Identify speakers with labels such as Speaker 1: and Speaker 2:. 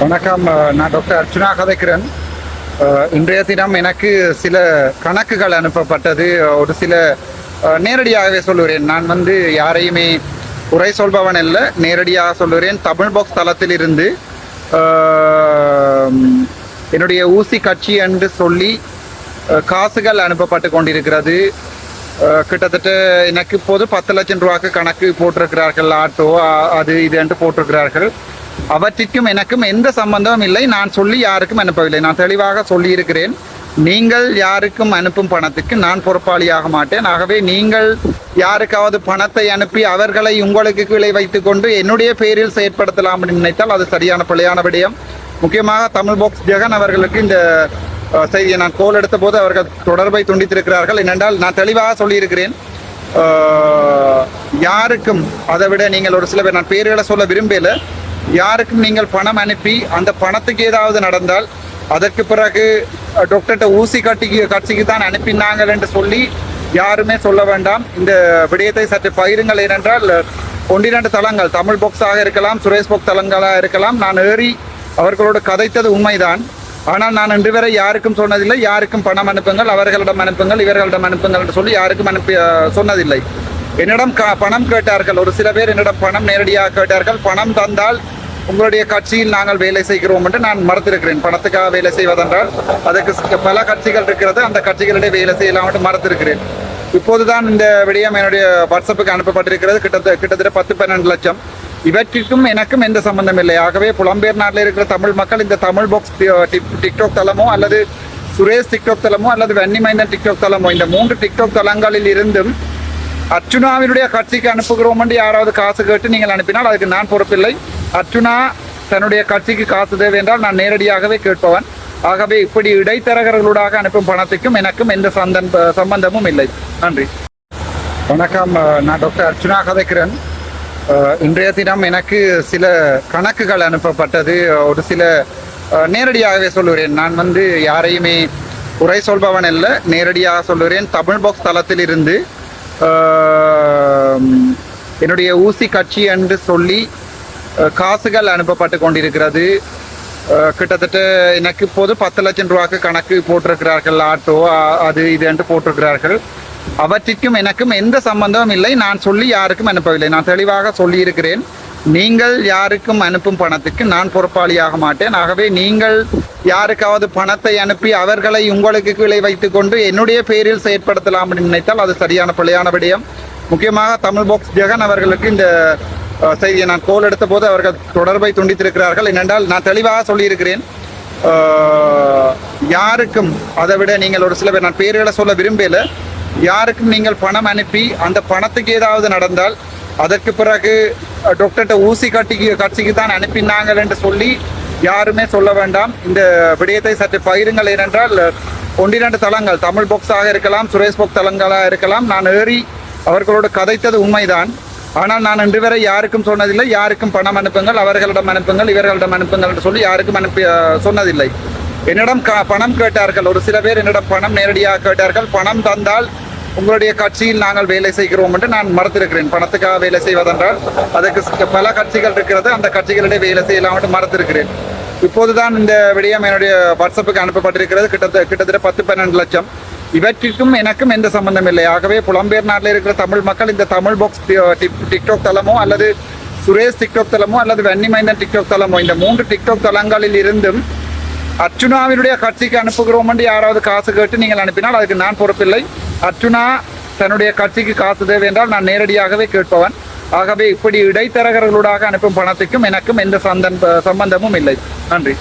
Speaker 1: வணக்கம். நான் டாக்டர் அர்ச்சுனா கதைக்கிறேன் இன்றைய தினம் எனக்கு சில கணக்குகள் அனுப்பப்பட்டது. ஒரு சில நேரடியாகவே சொல்லுகிறேன். நான் வந்து யாரையுமே குறை சொல்பவன் இல்லை நேரடியாக சொல்லுகிறேன். தமிழ் பாக்ஸ் தளத்திலிருந்து என்னுடைய ஊசி கட்சி என்று சொல்லி காசுகள் அனுப்பப்பட்டு கொண்டிருக்கிறது. கிட்டத்தட்ட எனக்கு இப்போது பத்து லட்சம் ரூபாய்க்கு கணக்கு போட்டிருக்கிறார்கள் ஆட்டோ அது இது என்று போட்டிருக்கிறார்கள். அவற்றிற்கும் எனக்கும் எந்த சம்பந்தமும் இல்லை. நான் சொல்லி யாருக்கும் அனுப்பவில்லை. நான் தெளிவாக சொல்லியிருக்கிறேன். நீங்கள் யாருக்கும் அனுப்பும் பணத்துக்கு நான் பொறுப்பாளியாக மாட்டேன். ஆகவே நீங்கள் யாருக்காவது பணத்தை அனுப்பி அவர்களை உங்களுக்கு கீழே வைத்துக்கொண்டு என்னுடைய பேரில் செயற்படுத்தலாம் நினைத்தால் அது சரியான பிழையான விடயம். முக்கியமாக தமிழ் பாக்ஸ் ஜெகன் அவர்களுக்கு இந்த செய்தியை நான் கோல் எடுத்த போது அவர்கள் தொடர்பை துண்டித்திருக்கிறார்கள். ஏனென்றால் நான் தெளிவாக சொல்லியிருக்கிறேன். யாருக்கும் அதை விட நீங்கள் ஒரு சில பேர் நான் பேர்களை சொல்ல விரும்பல யாருக்கும் நீங்கள் பணம் அனுப்பி அந்த பணத்துக்கு ஏதாவது நடந்தால் அதற்கு பிறகு டாக்டர்கிட்ட ஊசி கட்டி கட்சிக்கு தான் அனுப்பினாங்கள் என்று சொல்லி யாருமே சொல்ல வேண்டாம். இந்த விடயத்தை சற்று பகிருங்கள். ஏனென்றால் ஒன்றிரண்டு தளங்கள் தமிழ் பாக்ஸாக இருக்கலாம் சுரேஷ் பாக்ஸ் தளங்களாக இருக்கலாம். நான் ஏறி அவர்களோடு கதைத்தது உண்மைதான். ஆனால் நான் இன்று வரை யாருக்கும் சொன்னதில்லை. யாருக்கும் பணம் அனுப்புங்கள் அவர்களிடம் அனுப்புங்கள் இவர்களிடம் அனுப்புங்கள் என்று சொல்லி யாருக்கும் அனுப்பி சொன்னதில்லை. என்னிடம் க- பணம் கேட்டார்கள். ஒரு சில பேர் என்னிடம் பணம் நேரடியாக கேட்டார்கள். பணம் தந்தால் உங்களுடைய கட்சியில் நாங்கள் வேலை செய்கிறோம் என்று நான் மறுத்திருக்கிறேன். பணத்துக்காக வேலை செய்வதென்றால் அதற்கு பல கட்சிகள் இருக்கிறது. அந்த கட்சிகளிடையே வேலை செய்யலாம் என்று மறுத்திருக்கிறேன். இப்போதுதான் இந்த விடயம் என்னுடைய வாட்ஸ்அப்புக்கு அனுப்பப்பட்டிருக்கிறது. கிட்டத்தட்ட கிட்டத்தட்ட பத்து பன்னெண்டு லட்சம். இவற்றிற்கும் எனக்கும் எந்த சம்பந்தம் இல்லை. ஆகவே புலம்பெயர் நாட்டில் இருக்கிற தமிழ் மக்கள் இந்த தமிழ் பாக்ஸ் டிக்டாக் தளமோ அல்லது சுரேஷ் டிக்டாக் தளமோ அல்லது வன்னிமைந்தன் டிக்டாக் தளமோ இந்த மூன்று டிக்டாக் தளங்களில் இருந்தும் அர்ச்சுனாவினுடைய கட்சிக்கு அனுப்புகிறோம் என்று யாராவது காசு கேட்டு நீங்கள் அனுப்பினால் அதுக்கு நான் பொறுப்பில்லை. அர்ச்சுனா தன்னுடைய கட்சிக்கு காசு தேவை என்றால் நான் நேரடியாகவே கேட்பவன். ஆகவே இப்படி இடைத்தரகர்களூடாக அனுப்பும் பணத்துக்கும் எனக்கும் எந்த சந்தன் சம்பந்தமும் இல்லை. நன்றி. வணக்கம் நான் டாக்டர் அர்ச்சுனா கதைக்கிறேன். இன்றைய தினம் எனக்கு சில கணக்குகள் அனுப்பப்பட்டது. ஒரு சில நேரடியாகவே சொல்லுகிறேன். நான் வந்து யாரையுமே குறை சொல்பவன் அல்ல. நேரடியாக சொல்லுகிறேன். தமிழ் பாக்ஸ் தளத்திலிருந்து என்னுடைய ஊசி கட்சி என்று சொல்லி காசுகள் அனுப்பப்பட்டு கொண்டிருக்கிறது. கிட்டத்தட்ட எனக்கு இப்போது பத்து லட்சம் ரூபாய்க்கு கணக்கு போட்டிருக்கிறார்கள் ஆட்டோ அது இது என்று போட்டிருக்கிறார்கள். அவற்றிற்கும் எனக்கும் எந்த சம்பந்தமும் இல்லை. நான் சொல்லி யாருக்கும் அனுப்பவில்லை. நான் தெளிவாக சொல்லியிருக்கிறேன். நீங்கள் யாருக்கும் அனுப்பும் பணத்துக்கு நான் பொறுப்பாளியாக மாட்டேன். ஆகவே நீங்கள் யாருக்காவது பணத்தை அனுப்பி அவர்களை உங்களுக்கு கீழே வைத்துக்கொண்டு என்னுடைய பேரில் செயற்படுத்தலாம் நினைத்தால் அது சரியான பிழையான விடயம். முக்கியமாக தமிழ் பாக்ஸ் ஜெகன் அவர்களுக்கு இந்த செய்தியை நான் கோல் எடுத்த போது அவர்கள் தொடர்பை துண்டித்திருக்கிறார்கள். ஏனென்றால் நான் தெளிவாக சொல்லியிருக்கிறேன். யாருக்கும் அதை விட நீங்கள் ஒரு சில பேர் நான் பேர்களை சொல்ல விரும்பல யாருக்கும் நீங்கள் பணம் அனுப்பி அந்த பணத்துக்கு ஏதாவது நடந்தால் அதற்கு பிறகு டாக்டர்கிட்ட ஊசி கட்டிக்கு கட்சிக்கு தான் அனுப்பினாங்கள் என்று சொல்லி யாருமே சொல்ல வேண்டாம். இந்த விடயத்தை சற்று பகிருங்கள். ஏனென்றால் ஒன்றிரண்டு தளங்கள் தமிழ் பாக்ஸாக இருக்கலாம் சுரேஷ் பாக்ஸ் தளங்களாக இருக்கலாம். நான் ஏறி அவர்களோடு கதைத்தது உண்மைதான். ஆனால் நான் இன்று வரை யாருக்கும் சொன்னதில்லை. யாருக்கும் பணம் அனுப்புங்கள் அவர்களிடம் அனுப்புங்கள் இவர்களிடம் அனுப்புங்கள் என்று சொல்லி யாருக்கும் அனுப்பி சொன்னதில்லை. என்னிடம் க- பணம் கேட்டார்கள். ஒரு சில பேர் என்னிடம் பணம் நேரடியாக கேட்டார்கள். பணம் தந்தால் உங்களுடைய கட்சியில் நாங்கள் வேலை செய்கிறோம் என்று நான் மறத்திருக்கிறேன். பணத்துக்காக வேலை செய்வதென்றால் அதற்கு பல கட்சிகள் இருக்கிறது. அந்த கட்சிகளிடையே வேலை செய்யலாம் என்று மறத்திருக்கிறேன். இப்போதுதான் இந்த விடயம் என்னுடைய வாட்ஸ்அப்புக்கு அனுப்பப்பட்டிருக்கிறது. கிட்டத்தட்ட கிட்டத்தட்ட பத்து பன்னெண்டு லட்சம். இவற்றிற்கும் எனக்கும் எந்த சம்பந்தம் இல்லை. ஆகவே புலம்பெயர் நாட்டில் இருக்கிற தமிழ் மக்கள் இந்த தமிழ் பாக்ஸ் டிக்டாக் தளமோ அல்லது சுரேஷ் டிக்டாக் தளமோ அல்லது வன்னிமைந்தன் டிக்டாக் தளமோ இந்த மூன்று டிக்டாக் தளங்களில் இருந்தும் அர்ச்சுனாவினுடைய கட்சிக்கு அனுப்புகிறோம் என்று யாராவது காசு கேட்டு நீங்கள் அனுப்பினால் அதுக்கு நான் பொறுப்பில்லை. அர்ச்சுனா தன்னுடைய கட்சிக்கு காசு தேவை என்றால் நான் நேரடியாகவே கேட்பவன். ஆகவே இப்படி இடைத்தரகர்களூடாக அனுப்பும் பணத்துக்கும் எனக்கும் எந்த சந்தன் சம்பந்தமும் இல்லை. நன்றி.